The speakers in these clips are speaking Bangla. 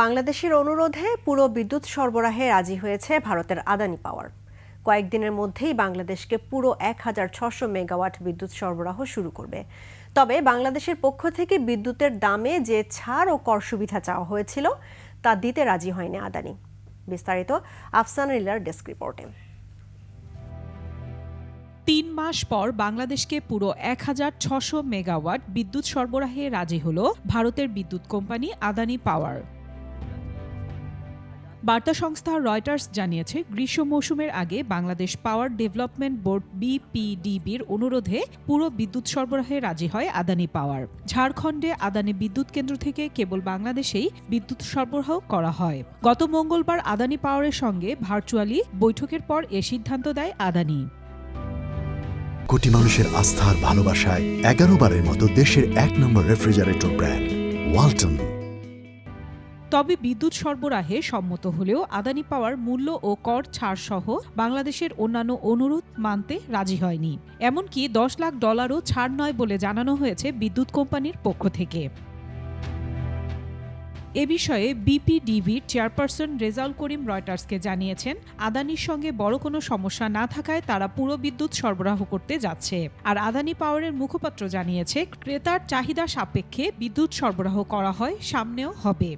বাংলাদেশের অনুরোধে পুরো বিদ্যুৎ সরবরাহে রাজি হয়েছে ভারতের আদানি পাওয়ার। কয়েকদিনের মধ্যেই বাংলাদেশকে পুরো এক হাজার ছশো মেগাওয়াট বিদ্যুৎ সরবরাহ শুরু করবে। তবে বাংলাদেশের পক্ষ থেকে বিদ্যুতের দামে যে ছাড় ও কর সুবিধা চাওয়া হয়েছিল, তা দিতে রাজি হয়নি আদানি। বিস্তারিত আফসান রিলার ডেস্ক রিপোর্টে। তিন মাস পর বাংলাদেশকে পুরো এক হাজার ছশো মেগাওয়াট বিদ্যুৎ সরবরাহে রাজি হল ভারতের বিদ্যুৎ কোম্পানি আদানি পাওয়ার। বার্তা সংস্থা রয়টার্স জানিয়েছে, গ্রীষ্ম মৌসুমের আগে বাংলাদেশ পাওয়ার ডেভেলপমেন্ট বোর্ড বিপিডিবির অনুরোধে পুরো বিদ্যুৎ সরবরাহে রাজি হয় আদানি পাওয়ার। ঝাড়খণ্ডে আদানি বিদ্যুৎ কেন্দ্র থেকে কেবল বাংলাদেশেই বিদ্যুৎ সরবরাহ করা হয়। গত মঙ্গলবার আদানি পাওয়ারের সঙ্গে ভার্চুয়ালি বৈঠকের পর এ সিদ্ধান্ত দেয় আদানি। কোটি মানুষের আস্থার ভালোবাসায় এগারো বারের মতো দেশের এক নম্বর রেফ্রিজারেটর ব্র্যান্ড, ওয়ালটন। তবে বিদ্যুৎ সরবরাহে সম্মত হলেও আদানি পাওয়ার মূল্য ও কর ছাড় সহ বাংলাদেশের অন্যান্য অনুরোধ মানতে রাজি হয়নি। এমনকি দশ লাখ ডলারও ছাড় নয় বলে জানানো হয়েছে বিদ্যুৎ কোম্পানির পক্ষ থেকে। এ বিষয়ে বিপিডিভির চেয়ারপারসন রেজাউল করিম রয়টার্সকে জানিয়েছেন, আদানির সঙ্গে বড় কোনো সমস্যা না থাকায় তারা পুরো বিদ্যুৎ সরবরাহ করতে যাচ্ছে। আর আদানি পাওয়ারের মুখপাত্র জানিয়েছে, ক্রেতার চাহিদা সাপেক্ষে বিদ্যুৎ সরবরাহ করা হয়, সামনেও হবে।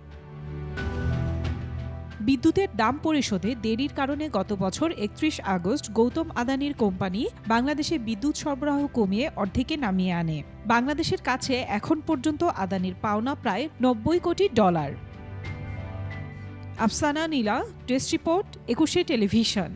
বিদ্যুতের দাম পরিশোধে দেরির কারণে গত বছর একত্রিশ আগস্ট গৌতম আদানির কোম্পানি বাংলাদেশে বিদ্যুৎ সরবরাহ কমিয়ে অর্ধেকে নামিয়ে আনে। বাংলাদেশের কাছে এখন পর্যন্ত আদানির পাওনা প্রায় নব্বই crore dollar. Afsana Nila test report, Ekushey television.